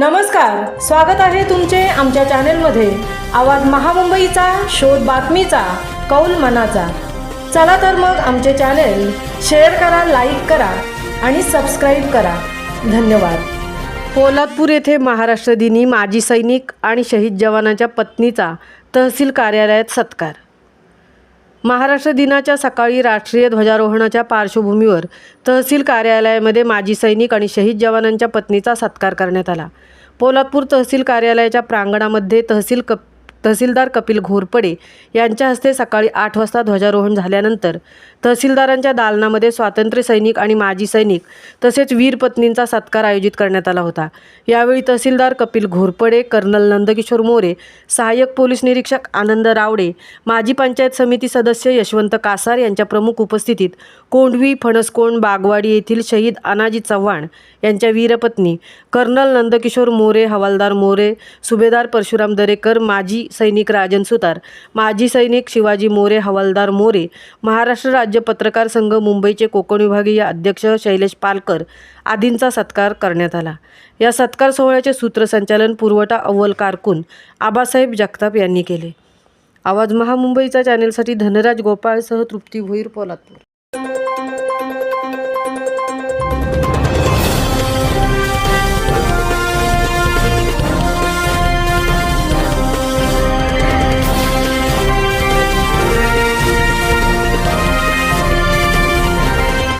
नमस्कार स्वागत आहे तुमचे आमच्या चॅनेलमध्ये. आवाज महामुंबईचा शोध बातमीचा कौल मनाचा. चला तर मग आमचे चॅनेल शेअर करा लाईक करा आणि सबस्क्राईब करा. धन्यवाद. पोलादपूर येथे महाराष्ट्र दिनी माजी सैनिक आणि शहीद जवानाच्या पत्नीचा तहसील कार्यालयात सत्कार. महाराष्ट्र दिनाच्या सकाळी राष्ट्रीय ध्वजारोहणाच्या पार्श्वभूमीवर तहसील कार्यालयामध्ये माजी सैनिक आणि शहीद जवानांच्या पत्नीचा सत्कार करण्यात आला. पोलादपूर तहसील कार्यालयाच्या प्रांगणामध्ये तहसील कप तहसीलदार कपिल घोरपडे यांच्या हस्ते सकाळी आठ वाजता ध्वजारोहण झाल्यानंतर तहसीलदारांच्या दालनामध्ये स्वातंत्र्य सैनिक आणि माजी सैनिक तसेच वीर पत्नींचा सत्कार आयोजित करण्यात आला होता. यावेळी तहसीलदार कपिल घोरपडे कर्नल नंदकिशोर मोरे सहाय्यक पोलीस निरीक्षक आनंद रावडे माजी पंचायत समिती सदस्य यशवंत कासार यांच्या प्रमुख उपस्थितीत कोंढवी फणसकोंड बागवाडी येथील शहीद अनाजी चव्हाण यांच्या वीरपत्नी कर्नल नंदकिशोर मोरे हवालदार मोरे सुभेदार परशुराम दरेकर माजी सैनिक राजन सुतार माजी सैनिक शिवाजी मोरे हवालदार मोरे महाराष्ट्र राज्य पत्रकार संघ मुंबईचे कोकण विभागीय अध्यक्ष शैलेश पालकर आदींचा सत्कार करण्यात आला. या सत्कार सोहळ्याचे सूत्रसंचालन पुरवठा अव्वल कारकून आबासाहेब जगताप यांनी केले. आवाज महामुंबईचा चॅनेलसाठी धनराज गोपाळसह तृप्ती भोईर पोलादपूर.